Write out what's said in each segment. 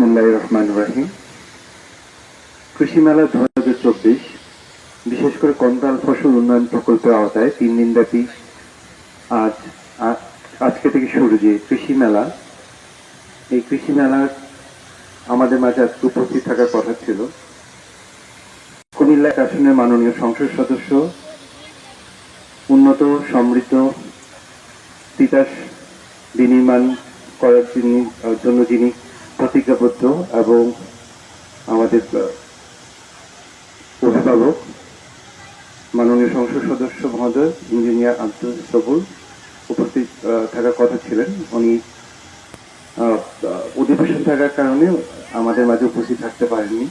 বিসমুল্লাহ রহমান রাহিম কৃষি মেলা দু হাজার চব্বিশ, বিশেষ করে ফসল উন্নয়ন প্রকল্পের আওতায় তিন দিন ব্যাপী আজ আজকে থেকে শুরু যে কৃষি মেলা এই কৃষি মেলার আমাদের মাঝে আজকে উপস্থিত থাকার কথা ছিল। কুমিল্লা আসনের মাননীয় সংসদ সদস্য, উন্নত, সমৃদ্ধ, তিতাস বিনির্মাণ করার জন্য যিনি প্রতিজ্ঞাবদ্ধ এবং আমাদের অভিভাবক, মাননীয় সংসদ সদস্য মহোদয়, ইঞ্জিনিয়ার আব্দুল সবুল উপস্থিত থাকার কথা ছিলেন। উনি অধিবেশন থাকার কারণে আমাদের মাঝে উপস্থিত থাকতে পারেননি।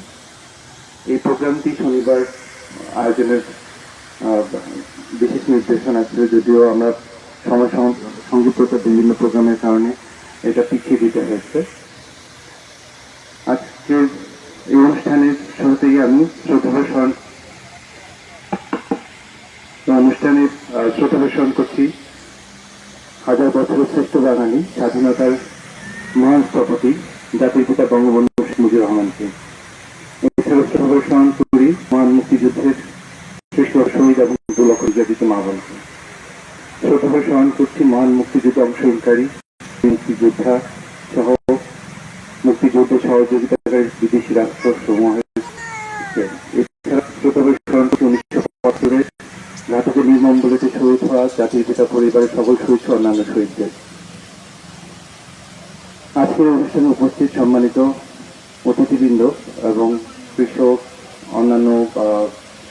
এই প্রোগ্রামটি শনিবার আয়োজনের বিশেষ নির্দেশনা ছিল, যদিও আমরা সময় সংযুক্ততা বিভিন্ন প্রোগ্রামের কারণে এটা পিছিয়ে দিতে হয়েছে। এই অনুষ্ঠানের শুরুতেই আমি শ্রদ্ধাভাবে স্মরণ অনুষ্ঠানে করছি। হাজার বছরের শ্রেষ্ঠ বাঙালি, স্বাধীনতার মহান স্থপতি, জাতির পিতা বঙ্গবন্ধু শেখ মুজিবুর রহমানকে। এছাড়া করি মহান মুক্তিযুদ্ধের শ্রেষ্ঠ শহীদ এবং দু লক্ষ নির্যাতিত মা বোনকে স্মরণ করছি মহান মুক্তিযুদ্ধে অংশগ্রহণকারী মুক্তিযোদ্ধা সহ মুক্তিযুদ্ধে সহযোগিতাকারী বিদেশি রাষ্ট্র সমূহের উনিশশো পঁচাত্তরের বলেছে, শহীদ হওয়া, জাতির পিতা পরিবারের সকল শহীদ অন্যান্য শহীদদের। আজকের অনুষ্ঠানে উপস্থিত সম্মানিত অতিথিবৃন্দ এবং কৃষক, অন্যান্য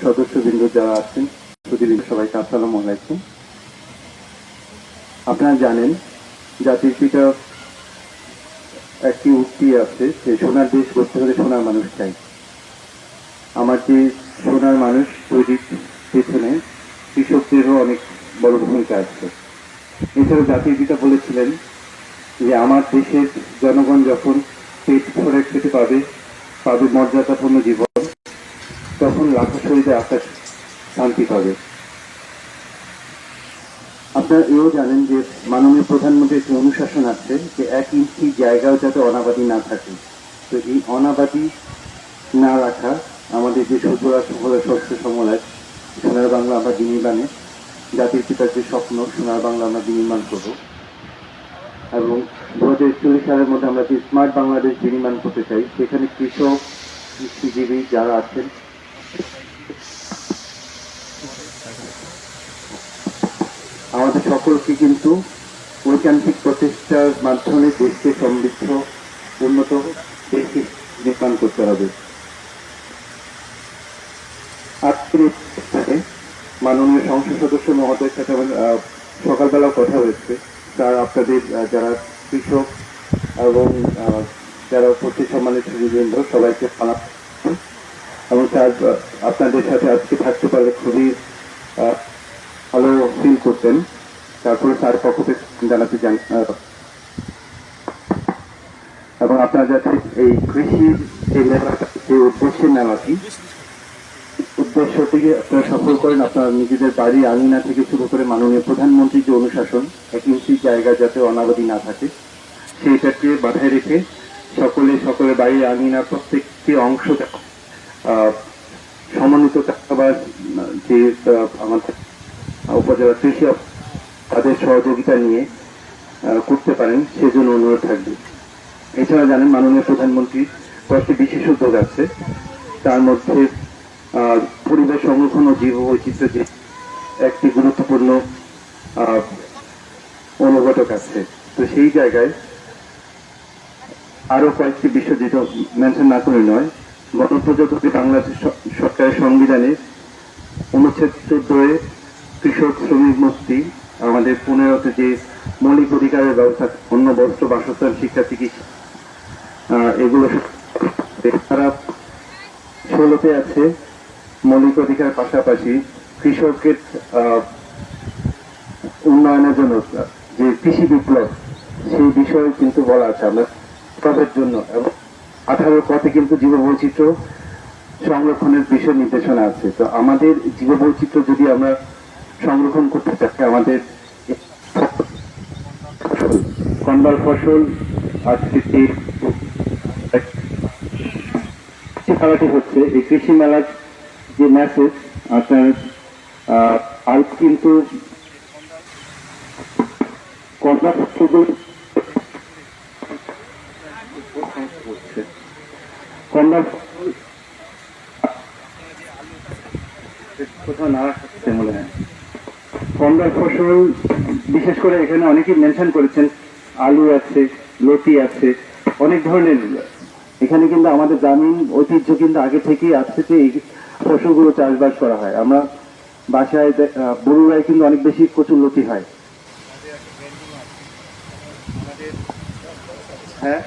সদস্যবৃন্দ যারা আছেন প্রতিদিন সবাইকে আসসালামু আলাইকুম। আপনারা জানেন, জাতির পিতা একটি উক্তি আছে যে সোনার দেশ করতে হলে সোনার মানুষ চাই। আমার যে সোনার মানুষ তৈরির পেছনে কৃষকদেরও অনেক বড় ভূমিকা আছে। এছাড়া জাতির পিতা বলেছিলেন যে আমার দেশের জনগণ যখন পেট ভরে খেতে পাবে পাবে মর্যাদাপূর্ণ জীবন, তখন লাখো শরীরে আকাশ শান্তি পাবে। আপনারা এও জানেন যে মাননীয় প্রধানমন্ত্রীর একটি অনুশাসন আছে যে এক ইঞ্চি জায়গাও যাতে অনাবাদী না থাকে। তো এই অনাবাদী না রাখা আমাদের যে সুতরা সুফলা শস্য সমলায়, সোনার বাংলা আমরা বিনির্মাণে জাতির পিতার যে স্বপ্ন, সোনার বাংলা আমরা বিনির্মাণ করব। এবং দু হাজার একচল্লিশ সালের মধ্যে আমরা যে স্মার্ট বাংলাদেশ বিনির্মাণ করতে চাই, সেখানে কৃষক, কৃষিজীবী যারা আছেন আমাদের সকলকে কিন্তু ঐকান্তিক প্রচেষ্টার মাধ্যমে দেশকে সমৃদ্ধ, উন্নত দেশকে নির্মাণ করতে হবে। আজকের এই মাননীয় সংসদ সদস্য মহোদয়ের সাথে আমার সকালবেলা কথা হয়েছে। তার আপনাদের যারা কৃষক এবং যারা উপস্থিত সম্মানিত সুযোগবৃন্দ সবাইকে পালাপ এবং তার আপনাদের সাথে আজকে থাকতে পারলে খুবই ভালো ফিল করতেন। তারপরে তার পক্ষ থেকে জানাতে চান এবং আপনারা যাতে এই কৃষির যে যে উদ্দেশ্যের মেলাটি উদ্দেশ্যটিকে আপনারা সফল করেন, আপনারা নিজেদের বাড়ি আঙিনা থেকে শুরু করে মাননীয় প্রধানমন্ত্রীর যে অনুশাসন, এক ইঞ্চি জায়গা যাতে অনাবাদি না থাকে, সেইটাকে বাধায় রেখে সকলে সকলের বাড়ি আঙিনার প্রত্যেকটি অংশ সমন্বিত চাষাবাদ যে আমাদের উপজেলা কৃষি তাদের সহযোগিতা নিয়ে করতে পারেন, সেজন্য অনুরোধ থাকবে। এছাড়া জানেন, মাননীয় প্রধানমন্ত্রীর কয়েকটি বিশেষ উদ্যোগ আছে। তার মধ্যে পরিবেশ সংরক্ষণ ও জীব বৈচিত্র্য যে একটি গুরুত্বপূর্ণ অনুঘটক আছে। তো সেই জায়গায় আরও কয়েকটি বিষয় যেটা মেনশন না করে নয়, গণপ্রজাতন্ত্রী বাংলাদেশ সরকারের সংবিধানে অনুচ্ছেদ চোদ্দয়ে কৃষক শ্রমিক মুক্তি আমাদের পনেরোতে যে মৌলিক অধিকারের ব্যবস্থা, অন্য বস্ত্র, বাসস্থান, শিক্ষা, চিকিৎসা এগুলো এছাড়া ষোলোতে আছে মৌলিক অধিকার পাশাপাশি কৃষকের উন্নয়নের জন্য, যে কৃষি বিপ্লব, সেই বিষয়ে কিন্তু বলা আছে আমরা বিপ্লবের জন্য। এবং আঠারো পথে কিন্তু জীব জীববৈচিত্র্য সংরক্ষণের বিষয় নির্দেশনা আছে। তো আমাদের জীববৈচিত্র্য যদি আমরা সংরক্ষণ করতে চাই আমাদের। কন্ডাল ফসল যে কৃষি। হচ্ছে এই কৃষি মেলার যে মেসেজ আপনার আর কিন্তু কন্যা ফসল কোথাও খাচ্ছে মনে হয়। কন্যার ফসল, বিশেষ করে এখানে অনেকেই মেনশন করেছেন, আলু আছে, লতি আছে, অনেক ধরনের। এখানে কিন্তু আমাদের গ্রামীণ ঐতিহ্য কিন্তু আগে থেকেই আসছে যে এই ফসলগুলো চাষবাস করা হয়। আমরা বাসায় বড়ুরায় কিন্তু অনেক বেশি প্রচুর লতি হয়। হ্যাঁ?